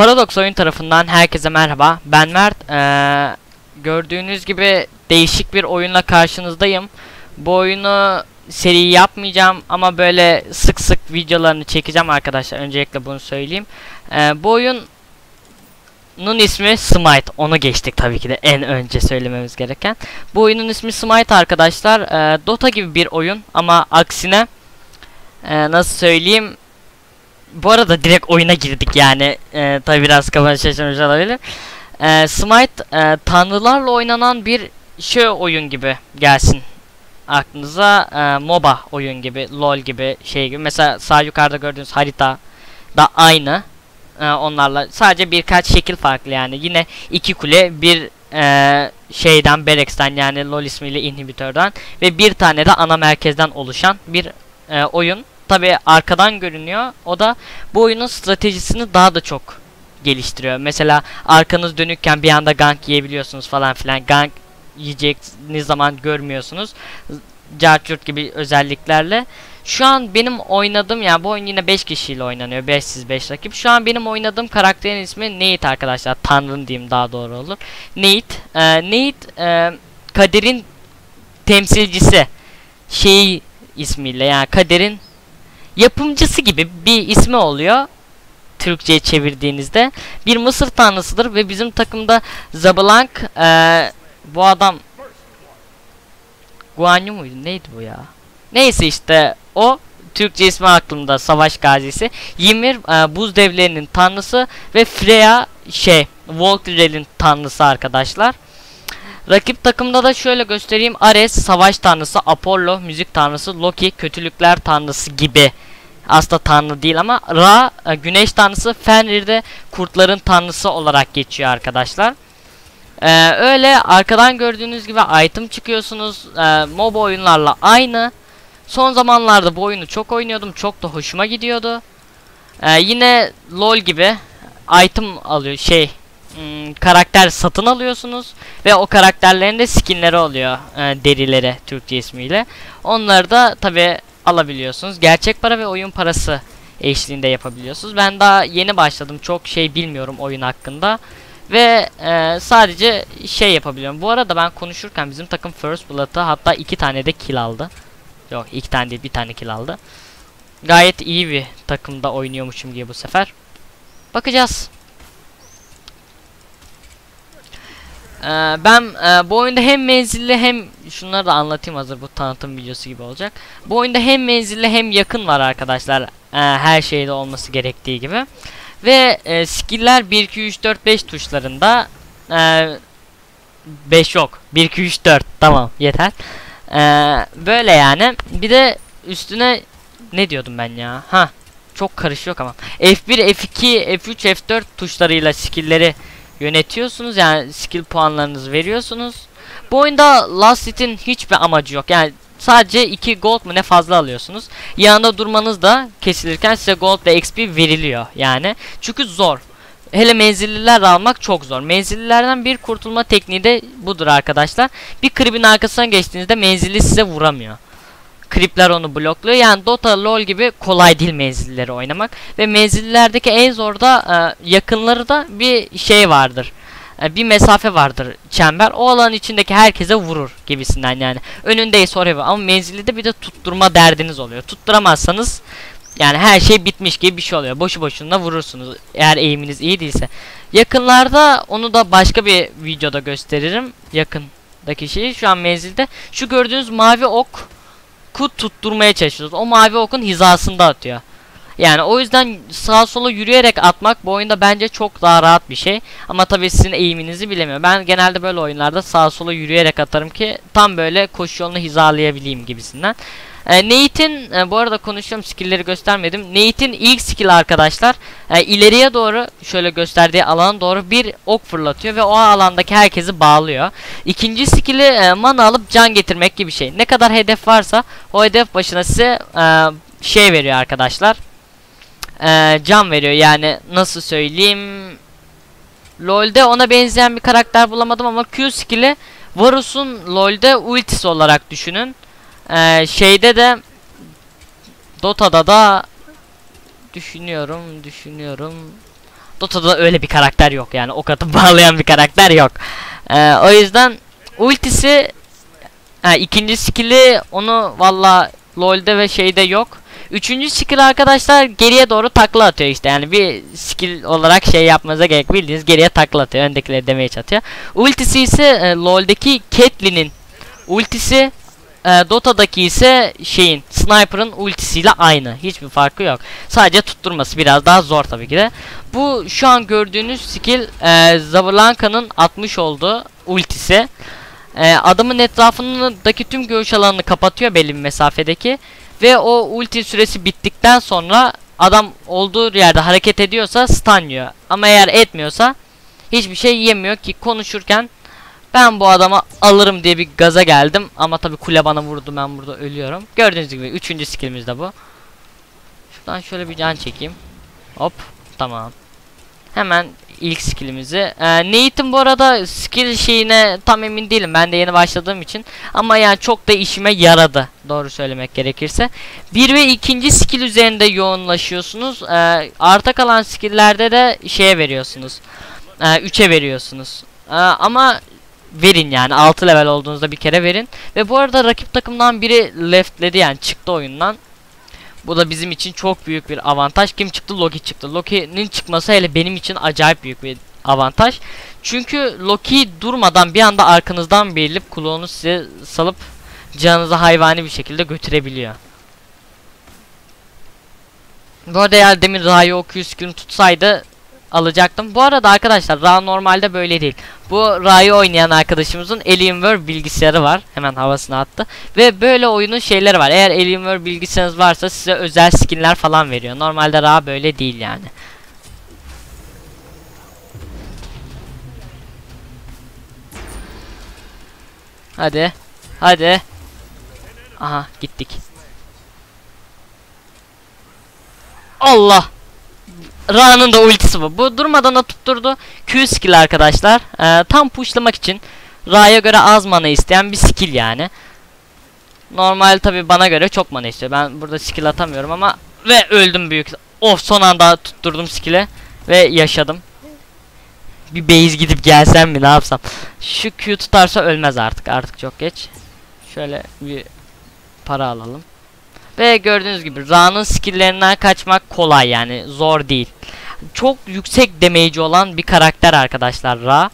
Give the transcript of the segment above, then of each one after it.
Paradox oyun tarafından herkese merhaba. Ben Mert. Ee, gördüğünüz gibi değişik bir oyunla karşınızdayım. Bu oyunu seri yapmayacağım ama böyle sık sık videolarını çekeceğim arkadaşlar. Öncelikle bunu söyleyeyim. Ee, bu oyunun ismi Smite. Onu geçtik tabii ki de en önce söylememiz gereken. Bu oyunun ismi Smite arkadaşlar. Ee, Dota gibi bir oyun ama aksine e, nasıl söyleyeyim bu arada direkt oyuna girdik yani. E, tabi biraz kafanı şaşırmış olabilir. E, Smite e, tanrılarla oynanan bir şey oyun gibi gelsin aklınıza. E, MOBA oyun gibi, LoL gibi şey gibi. Mesela sağ yukarıda gördüğünüz harita da aynı. E, onlarla sadece birkaç şekil farklı yani. Yine iki kule bir e, şeyden Berex'ten yani LoL ismiyle inhibitörden ve bir tane de ana merkezden oluşan bir e, oyun tabi arkadan görünüyor. O da bu oyunun stratejisini daha da çok geliştiriyor. Mesela arkanız dönükken bir anda gank yiyebiliyorsunuz falan filan. Gank yiyeceğiniz zaman görmüyorsunuz. Carchurt gibi özelliklerle. Şu an benim oynadığım yani bu oyun yine 5 kişiyle oynanıyor. 5 5 rakip. Şu an benim oynadığım karakterin ismi Nate arkadaşlar. Tanrın diyeyim daha doğru olur. Nate. E, Nate e, kaderin temsilcisi. Şey ismiyle yani kaderin yapımcısı gibi bir ismi oluyor. Türkçe'ye çevirdiğinizde. Bir Mısır tanrısıdır ve bizim takımda Zablank ee, bu adam Guanyu muydu? Neydi bu ya? Neyse işte o Türkçe ismi aklımda savaş gazisi. Ymir e, buz devlerinin tanrısı ve Freya şey Volkrel'in tanrısı arkadaşlar Rakip takımda da şöyle göstereyim. Ares savaş tanrısı, Apollo müzik tanrısı, Loki kötülükler tanrısı gibi. Aslında tanrı değil ama Ra e, güneş tanrısı, Fenrir de kurtların tanrısı olarak geçiyor arkadaşlar. Ee, öyle arkadan gördüğünüz gibi item çıkıyorsunuz. Ee, MOBA oyunlarla aynı. Son zamanlarda bu oyunu çok oynuyordum. Çok da hoşuma gidiyordu. Ee, yine LoL gibi item alıyor şey hmm, karakter satın alıyorsunuz ve o karakterlerin de skinleri oluyor e, derileri Türkçe ismiyle. Onları da tabi alabiliyorsunuz. Gerçek para ve oyun parası eşliğinde yapabiliyorsunuz. Ben daha yeni başladım. Çok şey bilmiyorum oyun hakkında. Ve e, sadece şey yapabiliyorum. Bu arada ben konuşurken bizim takım First Blood'ı hatta iki tane de kill aldı. Yok iki tane değil bir tane kill aldı. Gayet iyi bir takımda oynuyormuşum diye bu sefer. Bakacağız. Ee, ben e, bu oyunda hem menzilli hem şunları da anlatayım hazır bu tanıtım videosu gibi olacak. Bu oyunda hem menzilli hem yakın var arkadaşlar. E, her şeyde olması gerektiği gibi. Ve e, skill'ler 1 2 3 4 5 tuşlarında e, 5 yok. 1 2 3 4 tamam yeter. E, böyle yani. Bir de üstüne ne diyordum ben ya? Ha çok karışıyor ama. F1, F2, F3, F4 tuşlarıyla skill'leri yönetiyorsunuz yani skill puanlarınızı veriyorsunuz. Bu oyunda last hit'in hiçbir amacı yok. Yani sadece 2 gold mu ne fazla alıyorsunuz. Yanında durmanız da kesilirken size gold ve XP veriliyor yani. Çünkü zor. Hele menzilliler almak çok zor. Menzillilerden bir kurtulma tekniği de budur arkadaşlar. Bir kribin arkasına geçtiğinizde menzilli size vuramıyor. Kripler onu blokluyor. Yani Dota, LoL gibi kolay değil menzilleri oynamak. Ve menzillerdeki en zor da e, yakınları da bir şey vardır. E, bir mesafe vardır çember. O alanın içindeki herkese vurur gibisinden yani. Önündeyse oraya ama menzilde bir de tutturma derdiniz oluyor. Tutturamazsanız yani her şey bitmiş gibi bir şey oluyor. Boşu boşuna vurursunuz eğer eğiminiz iyi değilse. Yakınlarda onu da başka bir videoda gösteririm. Yakındaki şeyi şu an menzilde. Şu gördüğünüz mavi ok kut tutturmaya çalışıyoruz. O mavi okun hizasında atıyor. Yani o yüzden sağa sola yürüyerek atmak bu oyunda bence çok daha rahat bir şey. Ama tabii sizin eğiminizi bilemiyor. Ben genelde böyle oyunlarda sağa sola yürüyerek atarım ki tam böyle koşu yolunu hizalayabileyim gibisinden. E, Nate'in e, bu arada konuşuyorum skill'leri göstermedim. Nate'in ilk skill arkadaşlar e, ileriye doğru şöyle gösterdiği alana doğru bir ok fırlatıyor ve o alandaki herkesi bağlıyor. İkinci skill'i e, mana alıp can getirmek gibi şey. Ne kadar hedef varsa o hedef başına size e, şey veriyor arkadaşlar. E, can veriyor yani nasıl söyleyeyim. LoL'de ona benzeyen bir karakter bulamadım ama Q skill'i Varus'un LoL'de ultisi olarak düşünün. Ee, şeyde de Dota'da da düşünüyorum, düşünüyorum. Dota'da öyle bir karakter yok yani. Ok atıp bağlayan bir karakter yok. Ee, o yüzden ultisi ha, ikinci skill'i onu valla LoL'de ve şeyde yok. Üçüncü skill arkadaşlar geriye doğru takla atıyor işte yani bir skill olarak şey yapmanıza gerek bildiğiniz geriye takla atıyor öndekileri demeye atıyor. Ultisi ise e, LoL'deki Caitlyn'in ultisi e, Dota'daki ise şeyin Sniper'ın ultisiyle aynı. Hiçbir farkı yok. Sadece tutturması biraz daha zor tabii ki de. Bu şu an gördüğünüz skill e, Zablanka'nın atmış olduğu ultisi. E, adamın etrafındaki tüm görüş alanını kapatıyor belli bir mesafedeki. Ve o ulti süresi bittikten sonra adam olduğu yerde hareket ediyorsa stun yiyor. Ama eğer etmiyorsa hiçbir şey yemiyor ki konuşurken ben bu adama alırım diye bir gaza geldim. Ama tabi kule bana vurdu ben burada ölüyorum. Gördüğünüz gibi üçüncü skillimiz de bu. Şuradan şöyle bir can çekeyim. Hop tamam. Hemen ilk skillimizi. Ee, Nathan bu arada skill şeyine tam emin değilim. Ben de yeni başladığım için. Ama yani çok da işime yaradı. Doğru söylemek gerekirse. Bir ve ikinci skill üzerinde yoğunlaşıyorsunuz. Ee, arta kalan skill'lerde de şeye veriyorsunuz. Ee, üçe veriyorsunuz. Ee, ama verin yani 6 level olduğunuzda bir kere verin. Ve bu arada rakip takımdan biri leftledi yani çıktı oyundan. Bu da bizim için çok büyük bir avantaj. Kim çıktı? Loki çıktı. Loki'nin çıkması hele benim için acayip büyük bir avantaj. Çünkü Loki durmadan bir anda arkanızdan belirleyip kulağını size salıp canınızı hayvani bir şekilde götürebiliyor. Bu arada eğer demin Ra'yı okuyuş skill'ini tutsaydı alacaktım. Bu arada arkadaşlar Ra normalde böyle değil. Bu Ra'yı oynayan arkadaşımızın Alienware bilgisayarı var. Hemen havasına attı. Ve böyle oyunun şeyleri var. Eğer Alienware bilgisayarınız varsa size özel skinler falan veriyor. Normalde Ra böyle değil yani. Hadi. Hadi. Aha gittik. Allah. Ra'nın da ultisi bu. Bu durmadan da tutturdu. Q skill arkadaşlar. Ee, tam pushlamak için Ra'ya göre az mana isteyen bir skill yani. Normal tabi bana göre çok mana istiyor. Ben burada skill atamıyorum ama ve öldüm büyük. Of son anda tutturdum skill'e ve yaşadım. Bir base gidip gelsem mi ne yapsam. Şu Q tutarsa ölmez artık. Artık çok geç. Şöyle bir para alalım. Ve gördüğünüz gibi Ra'nın skill'lerinden kaçmak kolay yani zor değil. Çok yüksek damage olan bir karakter arkadaşlar Ra.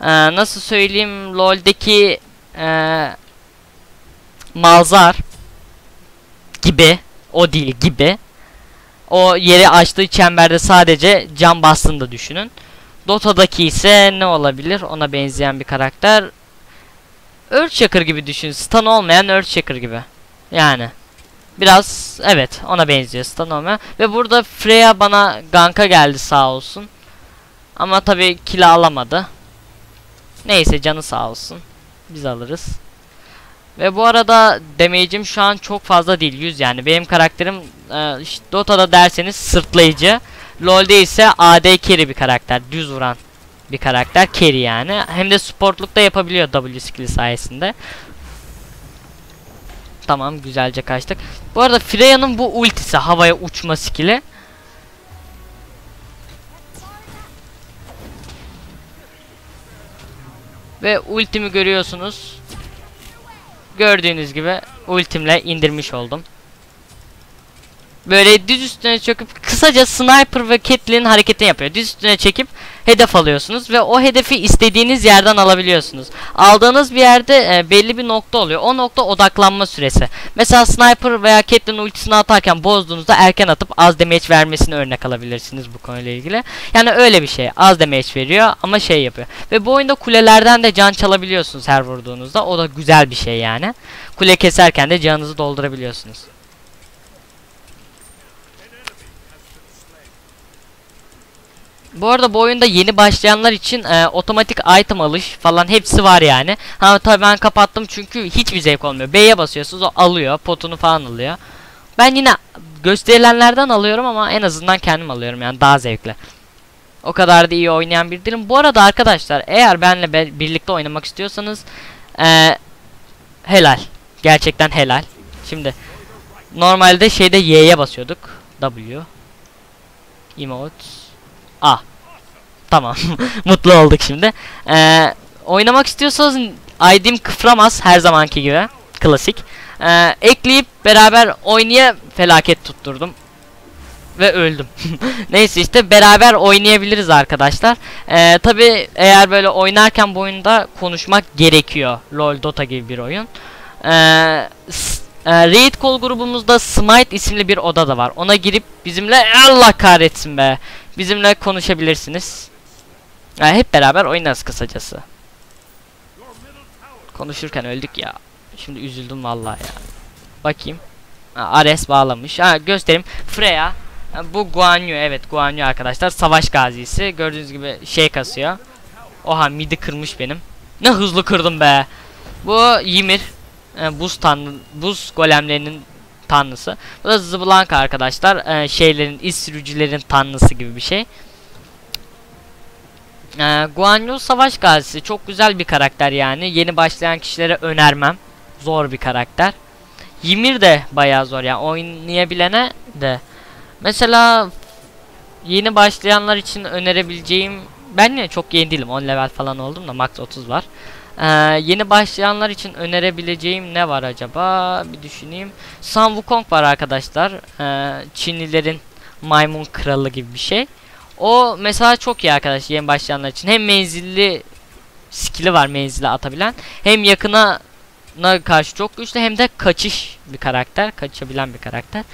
Ee, nasıl söyleyeyim LoL'deki ee, Malzar gibi o değil gibi. O yeri açtığı çemberde sadece cam bastığını düşünün. Dota'daki ise ne olabilir? Ona benzeyen bir karakter. Earthshaker gibi düşün. Stun olmayan Earthshaker gibi. Yani. Biraz evet ona benziyor olmayan. Ve burada Freya bana ganka geldi sağ olsun. Ama tabi kill alamadı. Neyse canı sağ olsun. Biz alırız. Ve bu arada damage'im şu an çok fazla değil 100 yani. Benim karakterim e, işte Dota'da derseniz sırtlayıcı. LoL'de ise AD carry bir karakter. Düz vuran bir karakter. Carry yani. Hem de sportlukta yapabiliyor W skill'i sayesinde. Tamam güzelce kaçtık. Bu arada Freya'nın bu ultisi havaya uçma skill'i. Ve ultimi görüyorsunuz. Gördüğünüz gibi ultimle indirmiş oldum. Böyle düz üstüne çöküp kısaca sniper ve Caitlyn hareketini yapıyor. Düz üstüne çekip hedef alıyorsunuz ve o hedefi istediğiniz yerden alabiliyorsunuz. Aldığınız bir yerde e, belli bir nokta oluyor. O nokta odaklanma süresi. Mesela sniper veya Caitlyn ultisini atarken bozduğunuzda erken atıp az damage vermesini örnek alabilirsiniz bu konuyla ilgili. Yani öyle bir şey. Az damage veriyor ama şey yapıyor. Ve bu oyunda kulelerden de can çalabiliyorsunuz her vurduğunuzda. O da güzel bir şey yani. Kule keserken de canınızı doldurabiliyorsunuz. Bu arada bu oyunda yeni başlayanlar için e, otomatik item alış falan hepsi var yani. Ha tabii ben kapattım çünkü hiçbir zevk olmuyor. B'ye basıyorsunuz o alıyor, potunu falan alıyor. Ben yine gösterilenlerden alıyorum ama en azından kendim alıyorum yani daha zevkli. O kadar da iyi oynayan bir değilim. Bu arada arkadaşlar eğer benle be birlikte oynamak istiyorsanız e, helal. Gerçekten helal. Şimdi normalde şeyde Y'ye basıyorduk. W emote A. Tamam. Mutlu olduk şimdi. Ee, oynamak istiyorsanız ID'm kıframaz her zamanki gibi. Klasik. Ee, ekleyip beraber oynaya felaket tutturdum. Ve öldüm. Neyse işte beraber oynayabiliriz arkadaşlar. Ee, Tabi eğer böyle oynarken bu oyunda konuşmak gerekiyor. LoL Dota gibi bir oyun. Ee, e, Raid Call grubumuzda Smite isimli bir oda da var. Ona girip bizimle Allah kahretsin be. Bizimle konuşabilirsiniz. Yani hep beraber oynarız kısacası. Konuşurken öldük ya. Şimdi üzüldüm vallahi ya. Bakayım. Ares bağlamış. Ha göstereyim. Freya. Ha, bu Guan Yu evet Guan Yu arkadaşlar. Savaş gazisi. Gördüğünüz gibi şey kasıyor. Oha midi kırmış benim. Ne hızlı kırdım be. Bu Ymir. e, buz tanrı, buz golemlerinin tanrısı. Bu da Zblanka arkadaşlar. E, şeylerin, iz sürücülerin tanrısı gibi bir şey. E, Guan savaş gazisi. Çok güzel bir karakter yani. Yeni başlayan kişilere önermem. Zor bir karakter. Ymir de bayağı zor yani oynayabilene de. Mesela yeni başlayanlar için önerebileceğim ben yine çok yeni değilim 10 level falan oldum da max 30 var. Ee, yeni başlayanlar için önerebileceğim ne var acaba? Bir düşüneyim. Sun Wukong var arkadaşlar. Ee, Çinlilerin maymun kralı gibi bir şey. O mesela çok iyi arkadaş yeni başlayanlar için. Hem menzilli skill'i var menzile atabilen. Hem yakına na karşı çok güçlü hem de kaçış bir karakter. Kaçabilen bir karakter.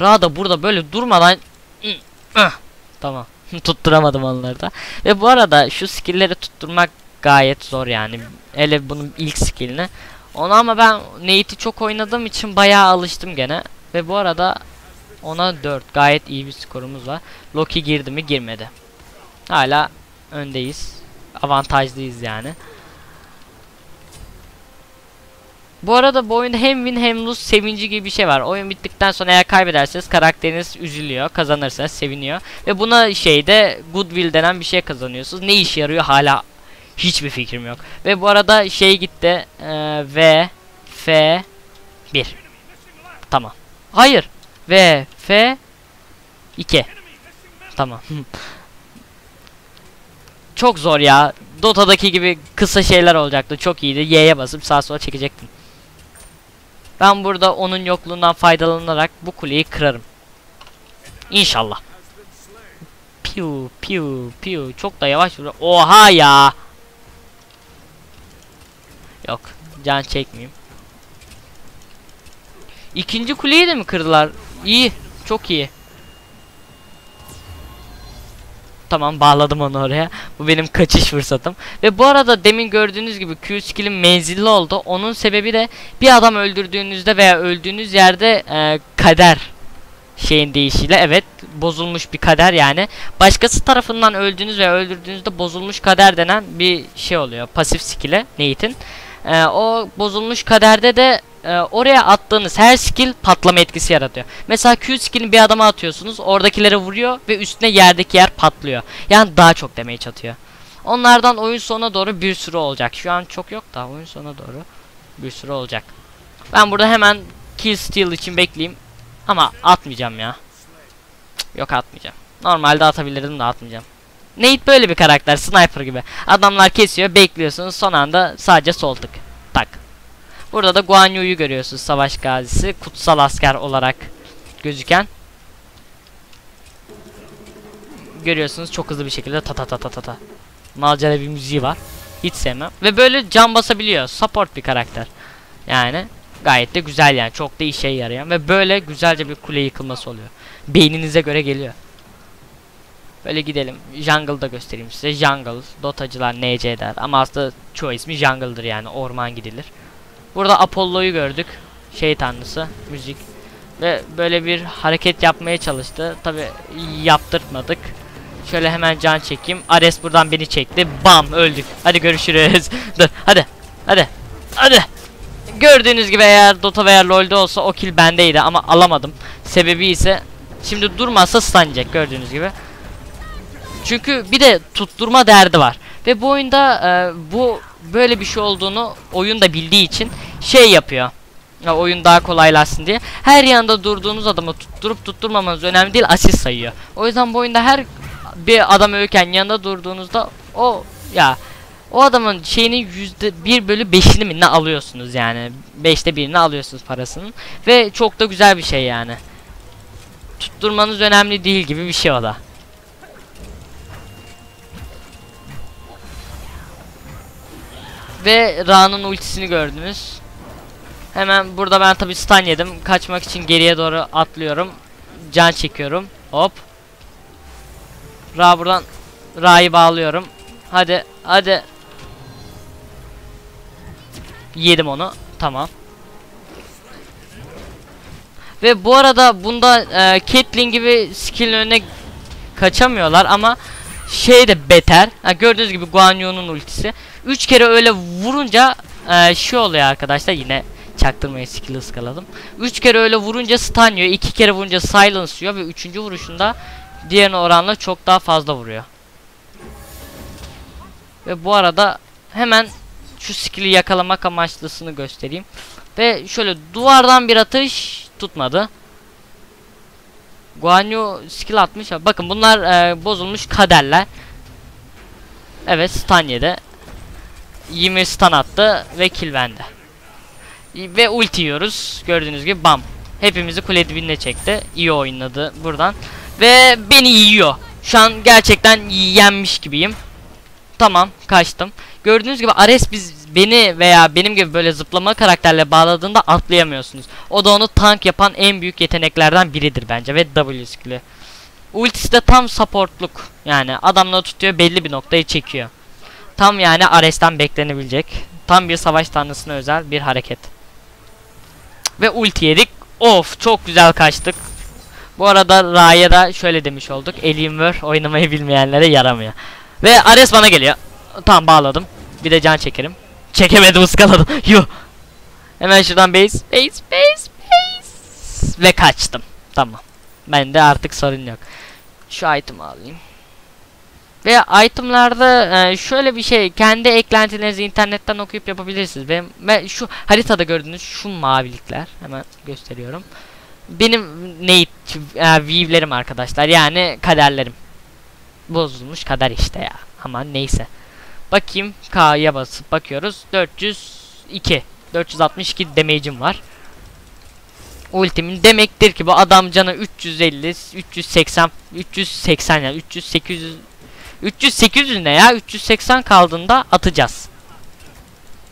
Ra da burada böyle durmadan tamam. Tutturamadım onları da. Ve bu arada şu skill'leri tutturmak gayet zor yani. Hele bunun ilk skill'ini. Onu ama ben Nate'i çok oynadığım için bayağı alıştım gene. Ve bu arada ona 4 gayet iyi bir skorumuz var. Loki girdi mi girmedi. Hala öndeyiz. Avantajlıyız yani. Bu arada bu oyunda hem win hem lose sevinci gibi bir şey var. Oyun bittikten sonra eğer kaybederseniz karakteriniz üzülüyor. Kazanırsanız seviniyor. Ve buna şeyde goodwill denen bir şey kazanıyorsunuz. Ne işe yarıyor hala hiçbir fikrim yok. Ve bu arada şey gitti. Ee, v F 1 Tamam. Hayır. V F 2 Tamam. Çok zor ya. Dota'daki gibi kısa şeyler olacaktı. Çok iyiydi. Y'ye basıp sağa sola çekecektim. Ben burada onun yokluğundan faydalanarak bu kuleyi kırarım. İnşallah. Piu piu piu. Çok da yavaş vuruyor. Oha ya. Yok. Can çekmeyeyim. İkinci kuleyi de mi kırdılar? İyi. Çok iyi. Tamam bağladım onu oraya. Bu benim kaçış fırsatım. Ve bu arada demin gördüğünüz gibi Q skill'im menzilli oldu. Onun sebebi de bir adam öldürdüğünüzde veya öldüğünüz yerde e, kader şeyin değişiyle evet bozulmuş bir kader yani. Başkası tarafından öldüğünüz veya öldürdüğünüzde bozulmuş kader denen bir şey oluyor. Pasif skill'e Nate'in. E, o bozulmuş kaderde de e, oraya attığınız her skill patlama etkisi yaratıyor. Mesela Q skill'ini bir adama atıyorsunuz. Oradakilere vuruyor ve üstüne yerdeki yer patlıyor. Yani daha çok damage atıyor. Onlardan oyun sonuna doğru bir sürü olacak. Şu an çok yok da oyun sonuna doğru bir sürü olacak. Ben burada hemen kill steal için bekleyeyim. Ama atmayacağım ya. Yok atmayacağım. Normalde atabilirdim de atmayacağım. Nate böyle bir karakter sniper gibi. Adamlar kesiyor bekliyorsunuz son anda sadece sol tık. Burada da Guan Yu'yu görüyorsunuz savaş gazisi kutsal asker olarak gözüken. Görüyorsunuz çok hızlı bir şekilde ta ta ta ta ta ta. Malcere bir müziği var. Hiç sevmem. Ve böyle can basabiliyor. Support bir karakter. Yani gayet de güzel yani. Çok da işe yarayan ve böyle güzelce bir kule yıkılması oluyor. Beyninize göre geliyor. Böyle gidelim. Jungle'da göstereyim size. Jungle, Dotacılar NC der. Ama aslında çoğu ismi Jungle'dır yani. Orman gidilir. Burada Apollo'yu gördük. Şey tanrısı. Müzik. Ve böyle bir hareket yapmaya çalıştı. Tabi yaptırtmadık. Şöyle hemen can çekeyim. Ares buradan beni çekti. Bam öldük. Hadi görüşürüz. Dur hadi. Hadi. Hadi. Gördüğünüz gibi eğer Dota veya LoL'de olsa o kill bendeydi ama alamadım. Sebebi ise şimdi durmazsa stun gördüğünüz gibi. Çünkü bir de tutturma derdi var. Ve bu oyunda e, bu böyle bir şey olduğunu oyun da bildiği için şey yapıyor. Ya oyun daha kolaylaşsın diye. Her yanda durduğunuz adamı tutturup tutturmamanız önemli değil asist sayıyor. O yüzden bu oyunda her bir adam ölürken yanında durduğunuzda o ya o adamın şeyinin yüzde bir bölü beşini mi ne alıyorsunuz yani beşte birini alıyorsunuz parasının ve çok da güzel bir şey yani tutturmanız önemli değil gibi bir şey o da ve Ra'nın ultisini gördünüz hemen burada ben tabi stun yedim kaçmak için geriye doğru atlıyorum can çekiyorum hop Ra buradan Ra'yı bağlıyorum hadi hadi Yedim onu. Tamam. Ve bu arada bunda e, Caitlyn gibi skill önüne kaçamıyorlar ama şey de beter. Ha, gördüğünüz gibi Guan Yu'nun ultisi. 3 kere öyle vurunca e, şey oluyor arkadaşlar yine çaktırmayı skill ıskaladım. 3 kere öyle vurunca stun yiyor. 2 kere vurunca silence yiyor ve 3. vuruşunda diğerine oranla çok daha fazla vuruyor. Ve bu arada hemen şu skill'i yakalamak amaçlısını göstereyim. Ve şöyle duvardan bir atış tutmadı. Guanyu skill atmış. Bakın bunlar e, bozulmuş kaderler. Evet stun yedi. 20 stun attı ve kill bende. Ve ulti yiyoruz. Gördüğünüz gibi bam. Hepimizi kule dibine çekti. İyi oynadı buradan. Ve beni yiyor. Şu an gerçekten yenmiş gibiyim. Tamam kaçtım. Gördüğünüz gibi Ares biz beni veya benim gibi böyle zıplama karakterle bağladığında atlayamıyorsunuz. O da onu tank yapan en büyük yeteneklerden biridir bence ve W skill'i. Ultisi de tam supportluk. Yani adamla tutuyor belli bir noktayı çekiyor. Tam yani Ares'ten beklenebilecek. Tam bir savaş tanrısına özel bir hareket. Ve ulti yedik. Of çok güzel kaçtık. Bu arada Ra'ya da şöyle demiş olduk. Alienware oynamayı bilmeyenlere yaramıyor. Ve Ares bana geliyor. Tamam bağladım. Bir de can çekerim. Çekemedim ıskaladım. Yuh. Hemen şuradan base. Base base base. Ve kaçtım. Tamam. Bende artık sorun yok. Şu item'ı alayım. Ve itemlarda e, şöyle bir şey kendi eklentilerinizi internetten okuyup yapabilirsiniz. Benim ben şu haritada gördüğünüz şu mavilikler hemen gösteriyorum. Benim Nate e, arkadaşlar. Yani kaderlerim. Bozulmuş kader işte ya. Ama neyse. Bakayım K'ya basıp bakıyoruz. 402. 462 damage'im var. Ultimin demektir ki bu adam canı 350, 380, 380 yani 300 800 300 800 ne ya? 380 kaldığında atacağız.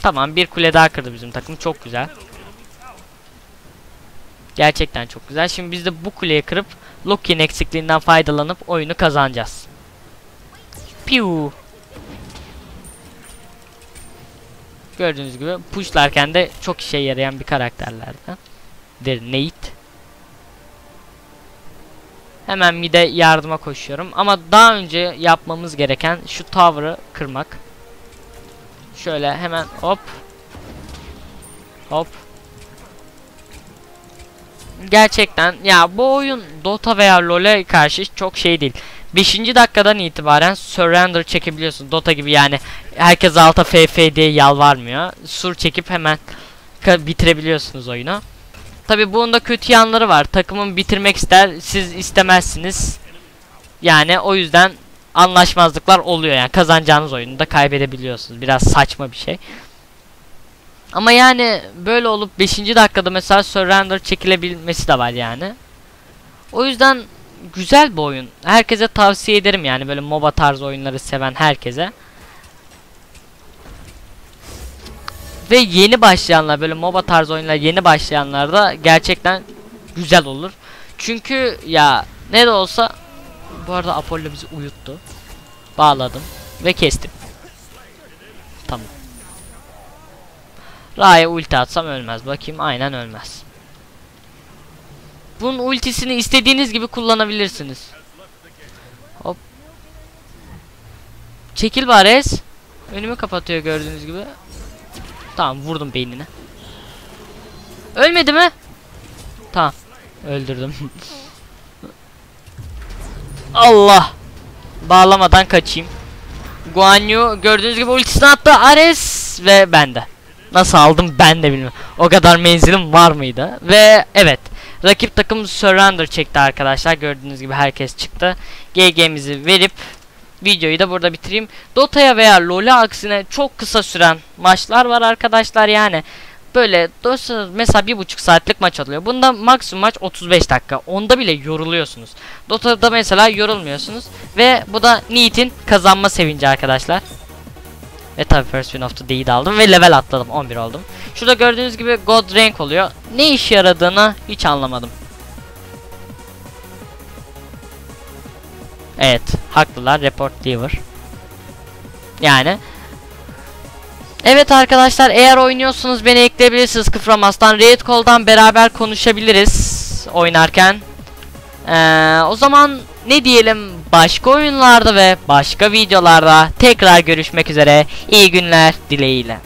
Tamam bir kule daha kırdı bizim takım. Çok güzel. Gerçekten çok güzel. Şimdi biz de bu kuleyi kırıp Loki'nin eksikliğinden faydalanıp oyunu kazanacağız. Piu. Gördüğünüz gibi pushlarken de çok işe yarayan bir karakterlerden. Der Nate. Hemen mide yardıma koşuyorum. Ama daha önce yapmamız gereken şu tower'ı kırmak. Şöyle hemen hop. Hop. Gerçekten ya bu oyun Dota veya LoL'e karşı çok şey değil. 5. dakikadan itibaren surrender çekebiliyorsun. Dota gibi yani herkes alta FF diye yalvarmıyor. Sur çekip hemen bitirebiliyorsunuz oyunu. Tabi bunun da kötü yanları var. Takımın bitirmek ister, siz istemezsiniz. Yani o yüzden anlaşmazlıklar oluyor yani kazanacağınız oyunu da kaybedebiliyorsunuz. Biraz saçma bir şey. Ama yani böyle olup 5. dakikada mesela surrender çekilebilmesi de var yani. O yüzden güzel bir oyun. Herkese tavsiye ederim yani böyle MOBA tarzı oyunları seven herkese. Ve yeni başlayanlar böyle MOBA tarzı oyunlar yeni başlayanlar da gerçekten güzel olur. Çünkü ya ne de olsa bu arada Apollo bizi uyuttu. Bağladım ve kestim. Tamam. Ra'ya ulti atsam ölmez. Bakayım aynen ölmez. Bunun ultisini istediğiniz gibi kullanabilirsiniz. Hop. Çekil bares. Önümü kapatıyor gördüğünüz gibi. Tamam vurdum beynine. Ölmedi mi? Tamam. Öldürdüm. Allah. Bağlamadan kaçayım. Guanyu gördüğünüz gibi ultisini attı. Ares ve bende. Nasıl aldım ben de bilmiyorum. O kadar menzilim var mıydı? Ve evet. Rakip takım surrender çekti arkadaşlar. Gördüğünüz gibi herkes çıktı. GG'mizi verip videoyu da burada bitireyim. Dota'ya veya LoL'e aksine çok kısa süren maçlar var arkadaşlar yani. Böyle dostlar mesela bir buçuk saatlik maç oluyor. Bunda maksimum maç 35 dakika. Onda bile yoruluyorsunuz. Dota'da mesela yorulmuyorsunuz. Ve bu da Neat'in kazanma sevinci arkadaşlar. Ve tabi First Win of the Day'i de aldım ve level atladım 11 oldum. Şurada gördüğünüz gibi God Rank oluyor. Ne işe yaradığını hiç anlamadım. Evet haklılar. Report lever. Yani. Evet arkadaşlar eğer oynuyorsunuz beni ekleyebilirsiniz Kıframas'tan. Raid Call'dan beraber konuşabiliriz oynarken. Ee, O zaman ne diyelim başka oyunlarda ve başka videolarda tekrar görüşmek üzere. İyi günler dileğiyle